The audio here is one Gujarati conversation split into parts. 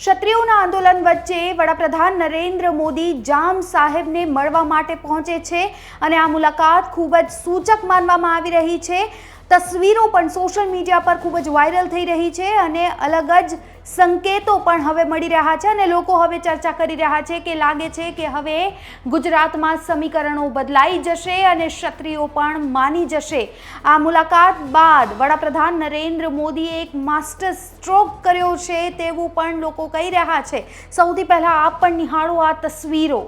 ક્ષત્રિયોના આંદોલન વચ્ચે વડાપ્રધાન નરેન્દ્ર મોદી જામ સાહેબને મળવા માટે પહોંચે છે અને આ મુલાકાત ખૂબ જ સૂચક માનવામાં આવી રહી છે. તસવીરો પણ સોશિયલ મીડિયા પર ખૂબ જ વાયરલ થઈ રહી છે અને અલગ જ સંકેતો પણ હવે મળી રહ્યા છે અને લોકો હવે ચર્ચા કરી રહ્યા છે કે લાગે છે કે હવે ગુજરાતમાં સમીકરણો બદલાઈ જશે અને ક્ષત્રિયો પણ માની જશે. આ મુલાકાત બાદ વડાપ્રધાન નરેન્દ્ર મોદીએ એક માસ્ટર સ્ટ્રોક કર્યો છે તેવું પણ લોકો કહી રહ્યા છે. સૌથી પહેલાં આપ પણ નિહાળો આ તસવીરો.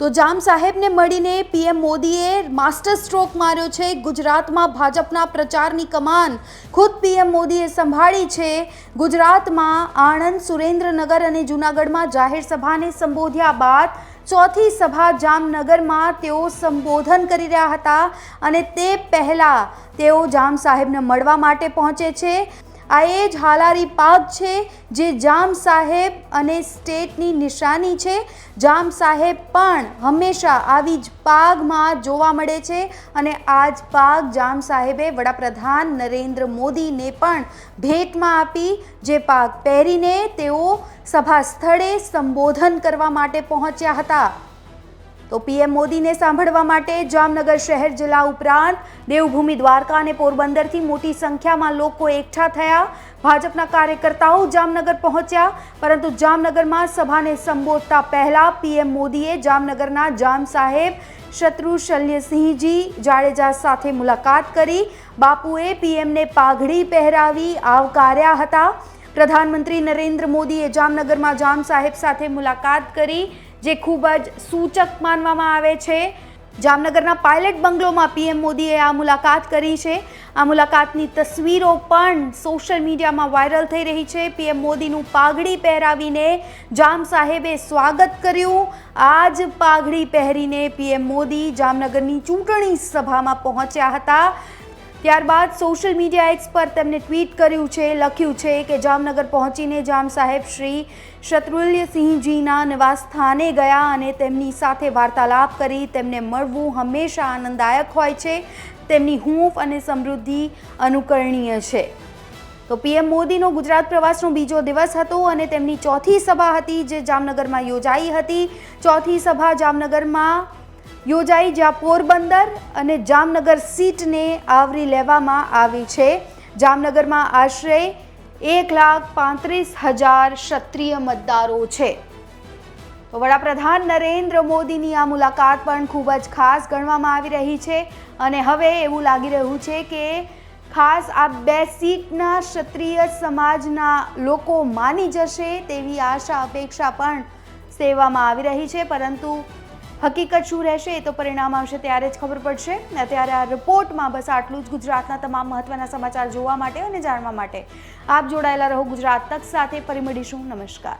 તો જામ સાહેબને મળીને પીએમ મોદીએ માસ્ટર સ્ટ્રોક માર્યો છે. ગુજરાતમાં ભાજપના પ્રચારની કમાન ખુદ પીએમ મોદીએ સંભાળી છે. ગુજરાતમાં આણંદ, સુરેન્દ્રનગર અને જૂનાગઢમાં જાહેર સભાને સંબોધ્યા બાદ ચોથી સભા જામનગરમાં તેઓ સંબોધન કરી રહ્યા હતા અને તે પહેલાં તેઓ જામ સાહેબને મળવા માટે પહોંચે છે. આ એ જ હાલારી પાગ છે જે જામ સાહેબ અને સ્ટેટની નિશાની છે. જામ સાહેબ પણ હંમેશા આવી જ પાગમાં જોવા મળે છે અને આ જ પાગ જામ સાહેબે વડાપ્રધાન નરેન્દ્ર મોદીને પણ ભેટમાં આપી, જે પાગ પહેરીને તેઓ સભા સ્થળે સંબોધન કરવા માટે પહોંચ્યા હતા. તો પીએમ મોદીને સાંભળવા માટે જામનગર શહેર જિલ્લા ઉપરાંત દેવભૂમિ દ્વારકા અને પોરબંદરથી મોટી સંખ્યામાં લોકો એકઠા થયા. ભાજપના કાર્યકર્તાઓ જામનગર પહોંચ્યા, પરંતુ જામનગરમાં સભાને સંબોધતા પહેલા પીએમ મોદીએ જામનગરના જામ સાહેબ શત્રુ શલ્યસિંહજી જાડેજા સાથે મુલાકાત કરી. બાપુએ પીએમને પાઘડી પહેરાવી આવકાર્યા હતા. પ્રધાનમંત્રી નરેન્દ્ર મોદીએ જામનગરમાં જામ સાહેબ સાથે મુલાકાત કરી, જે ખૂબ જ સૂચક માનવામાં આવે છે. જામનગરના પાયલટ બંગલોમાં પીએમ મોદીએ આ મુલાકાત કરી છે. આ મુલાકાતની તસવીરો પણ સોશિયલ મીડિયામાં વાયરલ થઈ રહી છે. પીએમ મોદીનું પાઘડી પહેરાવીને જામ સાહેબે સ્વાગત કર્યું. આ જ પાઘડી પહેરીને પીએમ મોદી જામનગરની ચૂંટણી સભામાં પહોંચ્યા હતા. ત્યારબાદ સોશિયલ મીડિયા એક્સ પર તેમને ટ્વીટ કર્યું છે, લખ્યું છે કે જામનગર પહોંચીને જામ સાહેબ શ્રી શત્રુલ્યસિંહજીના નિવાસ સ્થાને ગયા અને તેમની સાથે વાર્તાલાપ કરી તેમને મળવું હંમેશા આનંદદાયક હોય છે. તેમની હૂંફ અને સમૃદ્ધિ અનુકરણીય છે. તો પીએમ મોદીનો ગુજરાત પ્રવાસનો બીજો દિવસ હતો અને તેમની ચોથી સભા હતી જે જામનગરમાં યોજાઈ હતી. ચોથી સભા જામનગરમાં યોજાઈ જ્યાં પોરબંદર અને જામનગર સીટને આવરી લેવામાં આવી છે. જામનગરમાં આશરે એક લાખ પાંત્રીસ હજાર ક્ષત્રિય મતદારો છે. વડાપ્રધાન નરેન્દ્ર મોદીની આ મુલાકાત પણ ખૂબ જ ખાસ ગણવામાં આવી રહી છે અને હવે એવું લાગી રહ્યું છે કે ખાસ આ બે સીટના ક્ષત્રિય સમાજના લોકો માની જશે તેવી આશા, અપેક્ષા પણ સેવામાં આવી રહી છે. પરંતુ હકીકત શું રહેશે એ તો પરિણામ આવશે ત્યારે જ ખબર પડશે. અત્યારે આ રિપોર્ટમાં બસ આટલું જ ગુજરાતના તમામ મહત્વના સમાચાર જોવા માટે અને જાણવા માટે. આપ જોડાયેલા રહો ગુજરાત તક સાથે, ફરી મળીશું. નમસ્કાર.